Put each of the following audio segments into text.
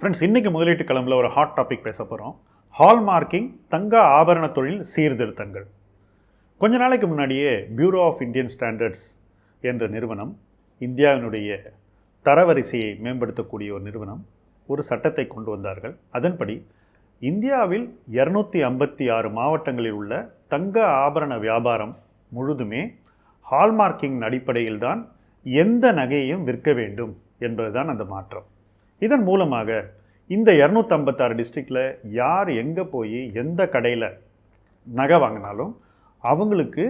Friends இன்னைக்கு முதலீட்டு கிளம்புல ஒரு ஹாட் டாபிக் பேச போகிறோம் ஹால்மார்க்கிங் தங்க ஆபரண தொழில் சீர்திருத்தங்கள். கொஞ்ச நாளைக்கு முன்னாடியே பியூரோ ஆஃப் இந்தியன் ஸ்டாண்டர்ட்ஸ் என்ற நிறுவனம் இந்தியாவினுடைய தரவரிசையை மேம்படுத்தக்கூடிய ஒரு நிறுவனம் ஒரு சட்டத்தை கொண்டு வந்தார்கள். அதன்படி இந்தியாவில் இரநூத்தி ஐம்பத்தி ஆறு மாவட்டங்களில் உள்ள தங்க ஆபரண வியாபாரம் முழுதுமே ஹால்மார்க்கிங் அடிப்படையில் தான் எந்த நகையையும் விற்க வேண்டும் என்பதுதான் அந்த மாற்றம். இதன் மூலமாக இந்த இரநூத்தம்பத்தாறு டிஸ்ட்ரிக்டில் யார் எங்கே போய் எந்த கடையில் நகை வாங்கினாலும் அவங்களுக்கு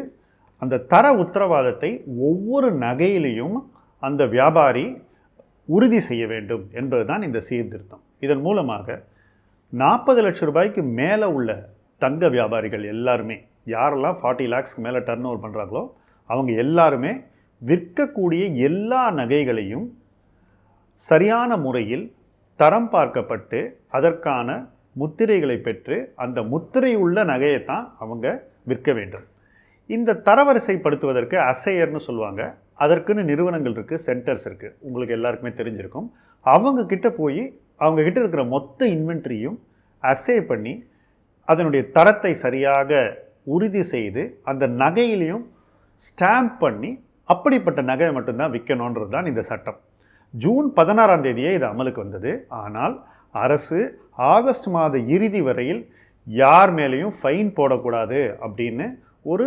அந்த தர உத்தரவாதத்தை ஒவ்வொரு நகையிலையும் அந்த வியாபாரி உறுதி செய்ய வேண்டும் என்பது தான் இந்த சீர்திருத்தம். இதன் மூலமாக நாற்பது லட்சம் ரூபாய்க்கு மேலே உள்ள தங்க வியாபாரிகள் எல்லாருமே யாரெல்லாம் ஃபார்ட்டி லேக்ஸ்க்கு மேலே டர்ன் ஓவர் பண்ணுறாங்களோ அவங்க எல்லாருமே விற்கக்கூடிய எல்லா நகைகளையும் சரியான முறையில் தரம் பார்க்கப்பட்டு அதற்கான முத்திரைகளை பெற்று அந்த முத்திரை உள்ள நகையை தான் அவங்க விற்க வேண்டும். இந்த தரவரிசைப்படுத்துவதற்கு அசையர்னு சொல்லுவாங்க. அதற்குன்னு நிறுவனங்கள் இருக்குது சென்டர்ஸ் இருக்குது உங்களுக்கு எல்லாருக்குமே தெரிஞ்சிருக்கும். அவங்க கிட்ட போய் அவங்க கிட்ட இருக்கிற மொத்த இன்வென்ட்ரியும் அசே பண்ணி அதனுடைய தரத்தை சரியாக உறுதி செய்து அந்த நகையிலையும் ஸ்டாம்ப் பண்ணி அப்படிப்பட்ட நகையை மட்டும்தான் விற்கணுன்றது தான் இந்த சட்டம். ஜூன் பதினாறாம் தேதியே இது அமலுக்கு வந்தது. ஆனால் அரசு ஆகஸ்ட் மாத இறுதி வரையில் யார் மேலேயும் ஃபைன் போடக்கூடாது அப்படின்னு ஒரு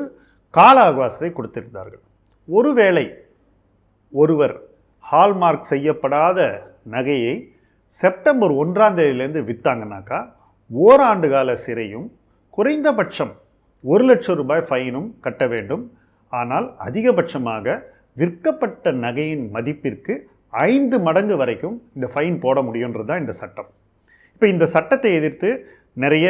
கால அவகாசத்தை கொடுத்திருந்தார்கள். ஒருவேளை ஒருவர் ஹால்மார்க் செய்யப்படாத நகையை செப்டம்பர் ஒன்றாம் தேதியிலேருந்து விற்றாங்கனாக்கா ஓராண்டு கால சிறையும் குறைந்தபட்சம் ஒரு லட்சம் ரூபாய் ஃபைனும் கட்ட வேண்டும். ஆனால் அதிகபட்சமாக விற்கப்பட்ட நகையின் மதிப்பிற்கு ஐந்து மடங்கு வரைக்கும் இந்த ஃபைன் போட முடியுன்றது தான் இந்த சட்டம். இப்போ இந்த சட்டத்தை எதிர்த்து நிறைய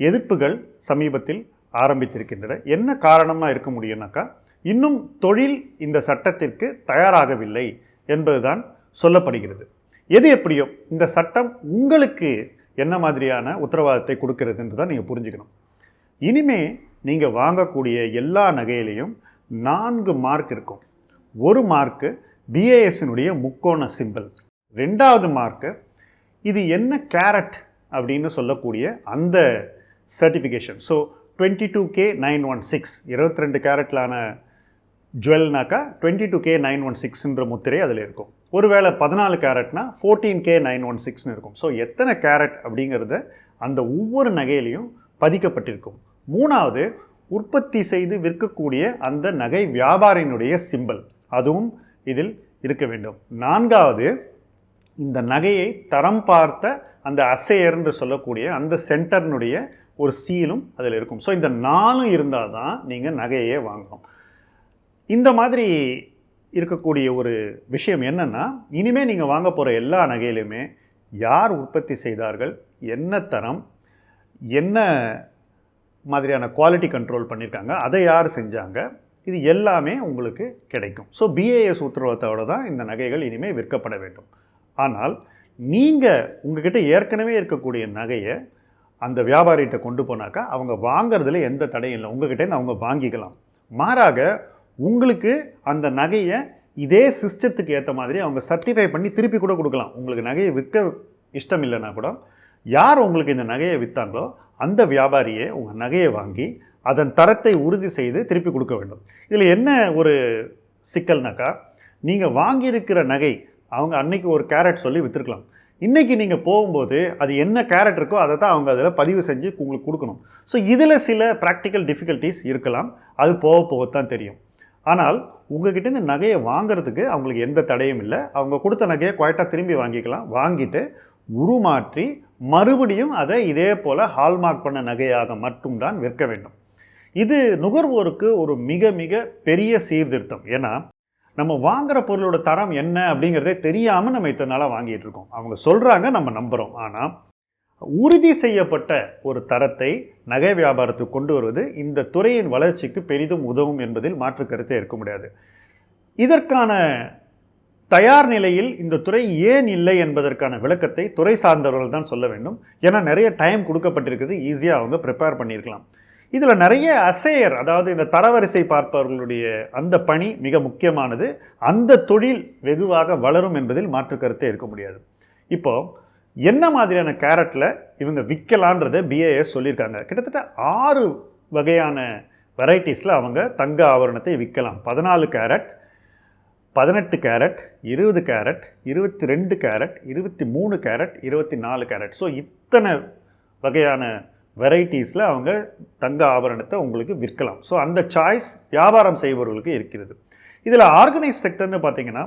எதிர்ப்புகள் சமீபத்தில் ஆரம்பித்திருக்கின்றன. என்ன காரணமாக இருக்க முடியும்னாக்கா இன்னும் தொழில் இந்த சட்டத்திற்கு தயாராகவில்லை என்பதுதான் சொல்லப்படுகிறது. எது எப்படியோ இந்த சட்டம் உங்களுக்கு என்ன மாதிரியான உத்தரவாதத்தை கொடுக்கிறது தான் நீங்கள் புரிஞ்சுக்கணும். இனிமே நீங்கள் வாங்கக்கூடிய எல்லா நகையிலையும் நான்கு மார்க் இருக்கும். ஒரு மார்க்கு பிஏஎஸ்னுடைய முக்கோண சிம்பிள் ரெண்டாவது மார்க்கு இது என்ன கேரட் அப்படின்னு சொல்லக்கூடிய அந்த certification so twenty two K nine one six இருபத்தி ரெண்டு கேரட்லான ஜுவல்னாக்கா twenty two K nine one சிக்ஸ்ன்ற முத்திரை அதில் இருக்கும். ஒருவேளை பதினாலு கேரட்னா ஃபோர்டீன் கே நைன் ஒன் சிக்ஸ்னு இருக்கும். ஸோ எத்தனை கேரட் அப்படிங்கிறத அந்த ஒவ்வொரு நகையிலையும் பதிக்கப்பட்டிருக்கும். மூணாவது உற்பத்தி செய்து விற்கக்கூடிய அந்த நகை வியாபாரியினுடைய சிம்பல் அதுவும் இதில் இருக்க வேண்டும். நான்காவது இந்த நகையை தரம் பார்த்த அந்த அசையர் என்று சொல்லக்கூடிய அந்த சென்டர்னுடைய ஒரு சீலும் அதில் இருக்கும். ஸோ இந்த நாலும் இருந்தால் தான் நீங்கள் நகையே வாங்கணும். இந்த மாதிரி இருக்கக்கூடிய ஒரு விஷயம் என்னென்னா இனிமேல் நீங்கள் வாங்க போகிற எல்லா நகையிலுமே யார் உற்பத்தி செய்தார்கள் என்ன தரம் என்ன மாதிரியான குவாலிட்டி கண்ட்ரோல் பண்ணியிருக்காங்க அதை யார் செஞ்சாங்க இது எல்லாமே உங்களுக்கு கிடைக்கும். ஸோ பிஏஎஸ் உத்தரவத்தோடு தான் இந்த நகைகள் இனிமேல் விற்கப்பட வேண்டும். ஆனால் நீங்கள் உங்ககிட்ட ஏற்கனவே இருக்கக்கூடிய நகையை அந்த வியாபாரிகிட்ட கொண்டு போனாக்கா அவங்க வாங்குறதுல எந்த தடையும் இல்லை. உங்ககிட்டேருந்து அவங்க வாங்கிக்கலாம். மாறாக உங்களுக்கு அந்த நகையை இதே சிஸ்டத்துக்கு ஏற்ற மாதிரி அவங்க சர்டிஃபை பண்ணி திருப்பி கூட கொடுக்கலாம். உங்களுக்கு நகையை விற்க இஷ்டம் இல்லைன்னா கூட யார் உங்களுக்கு இந்த நகையை விற்றாங்களோ அந்த வியாபாரியே உங்கள் நகையை வாங்கி அதன் தரத்தை உறுதி செய்து திருப்பி கொடுக்க வேண்டும். இதில் என்ன ஒரு சிக்கல்னாக்கா நீங்கள் வாங்கியிருக்கிற நகை அவங்க அன்னைக்கு ஒரு கேரட் சொல்லி விற்றுருக்கலாம் இன்றைக்கி நீங்கள் போகும்போது அது என்ன கேரட் இருக்கோ அதை தான் அவங்க அதில் பதிவு செஞ்சு உங்களுக்கு கொடுக்கணும். ஸோ இதில் சில ப்ராக்டிக்கல் டிஃபிகல்ட்டிஸ் இருக்கலாம். அது போக போகத்தான் தெரியும். ஆனால் உங்ககிட்ட இந்த நகையை வாங்குறதுக்கு அவங்களுக்கு எந்த தடையும் இல்லை. அவங்க கொடுத்த நகையை குவாய்ட்டாக திரும்பி வாங்கிக்கலாம். வாங்கிட்டு உருமாற்றி மறுபடியும் அதை இதே போல் ஹால்மார்க் பண்ண நகையாக மட்டும்தான் விற்க வேண்டும். இது நுகர்வோருக்கு ஒரு மிக மிக பெரிய சீர்திருத்தம். ஏன்னா நம்ம வாங்குற பொருளோட தரம் என்ன அப்படிங்கிறதே தெரியாமல் நம்ம இத்தனை நாளாக வாங்கிட்டு இருக்கோம். அவங்க சொல்கிறாங்க நம்ம நம்புகிறோம் ஆனால் உறுதி செய்யப்பட்ட ஒரு தரத்தை நகை வியாபாரத்துக்கு கொண்டு வருவது இந்த துறையின் வளர்ச்சிக்கு பெரிதும் உதவும் என்பதில் மாற்று கருத்தே இருக்க முடியாது. இதற்கான தயார் நிலையில் இந்த துறை ஏன் இல்லை என்பதற்கான விளக்கத்தை துறை சார்ந்தவர்கள் தான் சொல்ல வேண்டும். ஏன்னா நிறைய டைம் கொடுக்கப்பட்டிருக்கிறது ஈஸியாக அவங்க ப்ரிப்பேர் பண்ணியிருக்கலாம். இதில் நிறைய அசையர் அதாவது இந்த தரவரிசை பார்ப்பவர்களுடைய அந்த பணி மிக முக்கியமானது. அந்த தொழில் வெகுவாக வளரும் என்பதில் மாற்று கருத்தே இருக்க முடியாது. இப்போ என்ன மாதிரியான கேரட்டில் இவங்க விற்கலான்றதை பிஏஎஸ் சொல்லியிருக்காங்க. கிட்டத்தட்ட ஆறு வகையான வெரைட்டிஸில் அவங்க தங்க ஆவரணத்தை விற்கலாம். பதினாலு கேரட் பதினெட்டு கேரட் இருபது கேரட் இருபத்தி ரெண்டு கேரட் இருபத்தி மூணு கேரட் இருபத்தி நாலு கேரட். ஸோ இத்தனை வகையான வெரைட்டிஸில் அவங்க தங்க ஆபரணத்தை உங்களுக்கு விற்கலாம். ஸோ அந்த சாய்ஸ் வியாபாரம் செய்பவர்களுக்கு இருக்கிறது. இதில் ஆர்கனைஸ் செக்டர்னு பார்த்தீங்கன்னா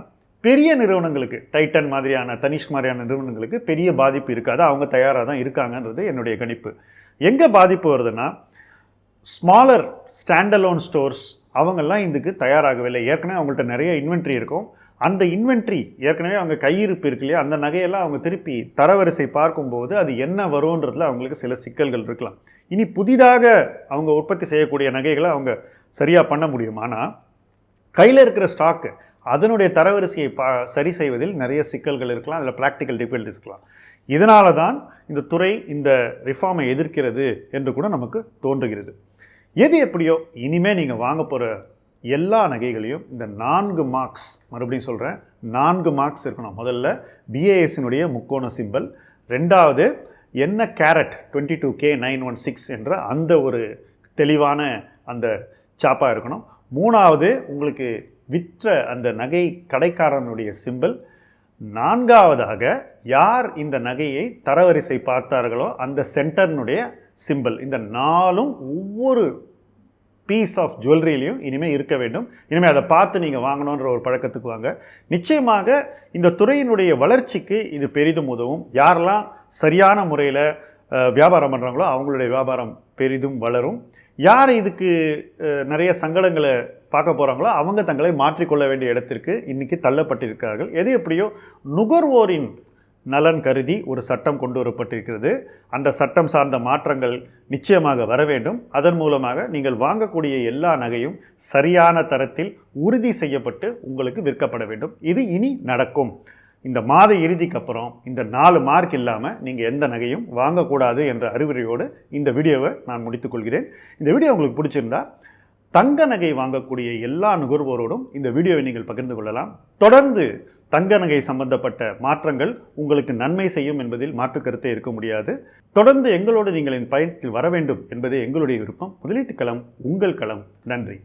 பெரிய நிறுவனங்களுக்கு டைட்டன் மாதிரியான தனிஷ் மாதிரியான நிறுவனங்களுக்கு பெரிய பாதிப்பு இருக்காது. அவங்க தயாராக தான் இருக்காங்கன்றது என்னுடைய கணிப்பு. எங்கே பாதிப்பு வருதுன்னா ஸ்மாலர் ஸ்டாண்டலோன் ஸ்டோர்ஸ் அவங்கெல்லாம் இதுக்கு தயாராகவில்லை ஏற்கனவே அவங்கள்ட்ட நிறைய இன்வென்ட்ரி இருக்கும். அந்த இன்வென்ட்ரி ஏற்கனவே அவங்க கையிருப்பு இருக்கு இல்லையா அந்த நகையெல்லாம் அவங்க திருப்பி தரவரிசை பார்க்கும்போது அது என்ன வரும்ன்றதுல அவங்களுக்கு சில சிக்கல்கள் இருக்கலாம். இனி புதிதாக அவங்க உற்பத்தி செய்யக்கூடிய நகைகளை அவங்க சரியாக பண்ண முடியும். ஆனால் கையில் இருக்கிற ஸ்டாக்கு அதனுடைய தரவரிசையை பா சரி செய்வதில் நிறைய சிக்கல்கள் இருக்கலாம் அதில் ப்ராக்டிக்கல் டிஃபிகல்ட்டிஸ் இருக்கலாம். இதனால தான் இந்த துறை இந்த ரிஃபார்மை எதிர்க்கிறது என்று கூட நமக்கு தோன்றுகிறது. எது எப்படியோ இனிமேல் நீங்கள் வாங்க போகிற எல்லா நகைகளையும் இந்த நான்கு மார்க்ஸ் மறுபடியும் சொல்கிறேன் நான்கு மார்க்ஸ் இருக்கணும். முதல்ல பிஏஎஸ்னுடைய முக்கோண சிம்பல் ரெண்டாவது என்ன carat twenty two K nine one six என்ற அந்த ஒரு தெளிவான அந்த சாப்பாக இருக்கணும். மூணாவது உங்களுக்கு விற்ற அந்த நகை கடைக்காரனுடைய சிம்பல் நான்காவதாக யார் இந்த நகையை தரவரிசை பார்த்தார்களோ அந்த சென்டர்னுடைய சிம்பல் இந்த நாலும் ஒவ்வொரு பீஸ் ஆஃப் ஜுவல்லரிலையும் இனிமேல் இருக்க வேண்டும். இனிமேல் அதை பார்த்து நீங்கள் வாங்கணுன்ற ஒரு பழக்கத்துக்கு வாங்க. நிச்சயமாக இந்த துறையினுடைய வளர்ச்சிக்கு இது பெரிதும் உதவும். யாரெல்லாம் சரியான முறையில் வியாபாரம் பண்ணுறாங்களோ அவங்களுடைய வியாபாரம் பெரிதும் வளரும். யார் இதுக்கு நிறைய சங்கடங்களை பார்க்க போகிறாங்களோ அவங்க தங்களை மாற்றிக்கொள்ள வேண்டிய இடத்திற்கு இன்றைக்கி தள்ளப்பட்டிருக்கிறார்கள். எது எப்படியோ நுகர்வோரின் நலன் கருதி ஒரு சட்டம் கொண்டு வரப்பட்டிருக்கிறது. அந்த சட்டம் சார்ந்த மாற்றங்கள் நிச்சயமாக வர வேண்டும். அதன் மூலமாக நீங்கள் வாங்கக்கூடிய எல்லா நகையும் சரியான தரத்தில் உறுதி செய்யப்பட்டு உங்களுக்கு விற்கப்பட வேண்டும். இது இனி நடக்கும். இந்த மாத இறுதிக்கு அப்புறம் இந்த நாலு மார்க் இல்லாமல் நீங்கள் எந்த நகையும் வாங்கக்கூடாது என்ற அறிவுரையோடு இந்த வீடியோவை நான் முடித்துக்கொள்கிறேன் இந்த வீடியோ உங்களுக்கு பிடிச்சிருந்தா தங்க நகை வாங்கக்கூடிய எல்லா நுகர்வோரோடும் இந்த வீடியோவை நீங்கள் பகிர்ந்து கொள்ளலாம். தொடர்ந்து தங்க நகை சம்பந்தப்பட்ட மாற்றங்கள் உங்களுக்கு நன்மை செய்யும் என்பதில் மாற்று கருத்தே இருக்க முடியாது. தொடர்ந்து எங்களோடு நீங்கள் என் பயணத்தில் வர வேண்டும் என்பதே எங்களுடைய விருப்பம். முதலீட்டு களம் உங்கள் களம். நன்றி.